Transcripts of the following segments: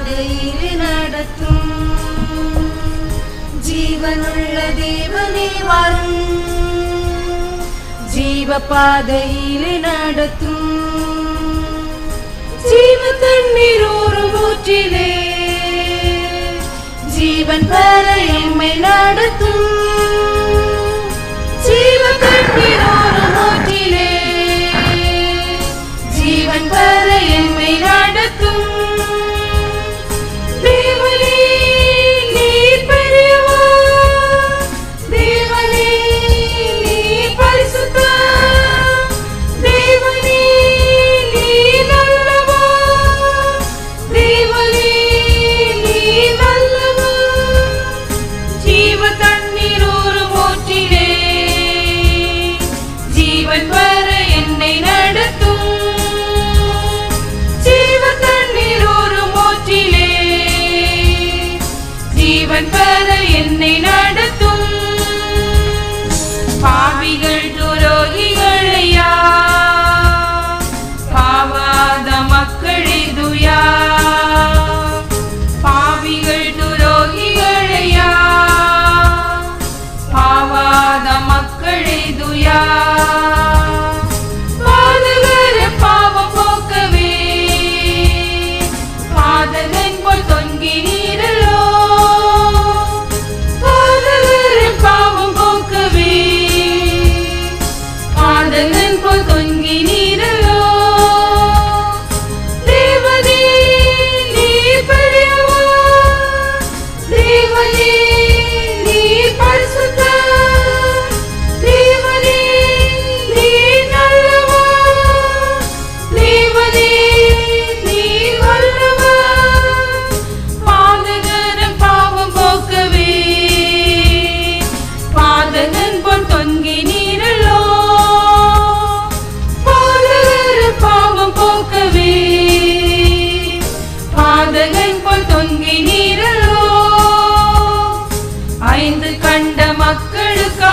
പാതയിൽ നടത്തും ജീവനുള്ള ദേവനെ വരും ജീവപാതയിൽ നടത്തും ജീവ തണ്ണീരോറും ജീവൻ വരെ നടത്തും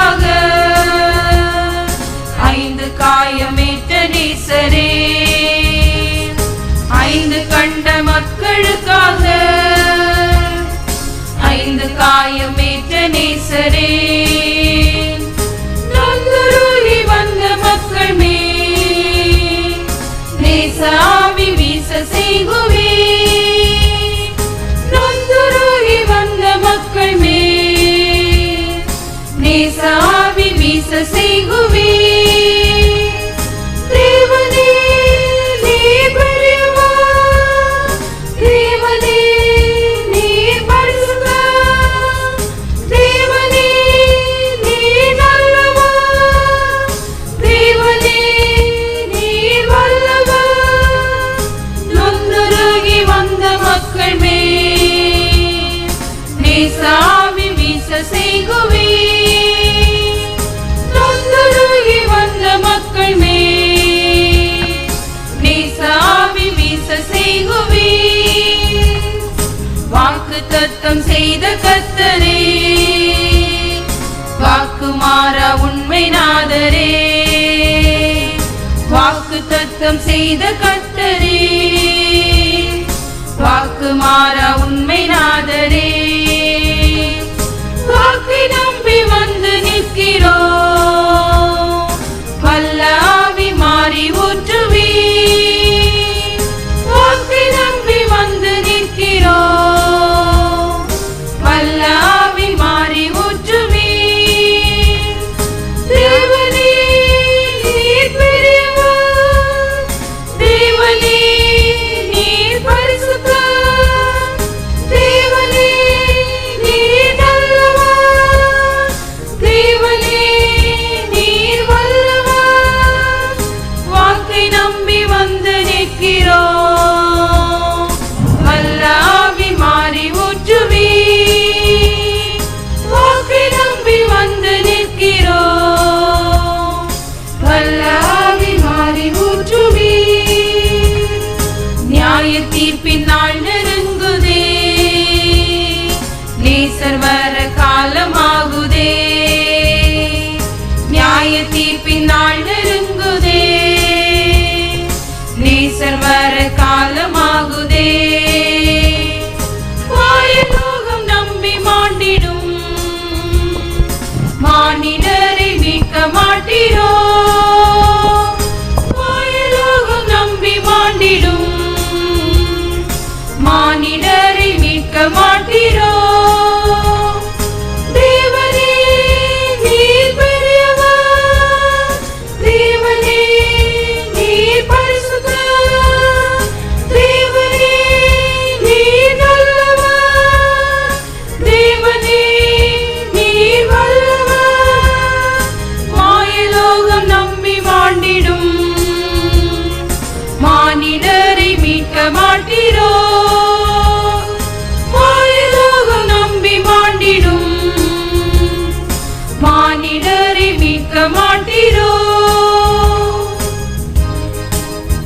நமக்காக ஐந்து காயமேற்ற நீசரே ஐந்து கண்ட மக்களுக்காக. ஐந்து காயமேற்ற நீசரே Missa, ave missa, sem ruim. கர்த்தரே வாக்கு தத்தம் செய்த கர்த்தரே வாக்கு மாற உண்மை நாதரே.